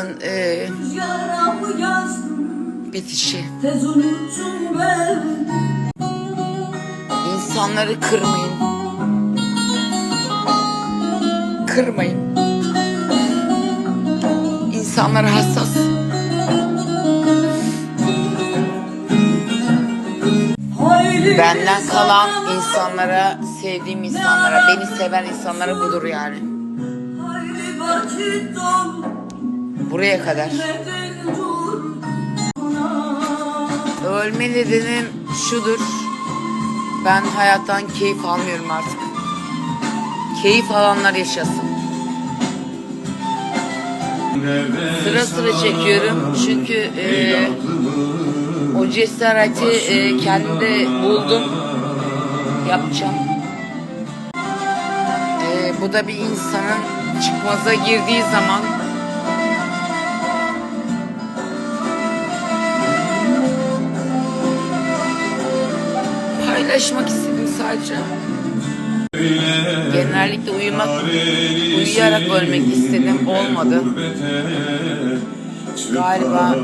dünyanın e, bitişi. İnsanları kırmayın. Kırmayın. İnsanlar hassas. Benden kalan insanlara, sevdiğim insanlara, beni seven insanlara budur yani. Hayli vakit Buraya kadar. Ölme nedenim şudur. Ben hayattan keyif almıyorum artık. Keyif alanlar yaşasın. Sıra sıra çekiyorum çünkü e, o cesareti e, kendimde buldum. Yapacağım. E, bu da bir insanın çıkmaza girdiği zaman paylaşmak istedim sadece. Genellikle uyumak, uyuyarak ölmek istedim. Olmadı. Galiba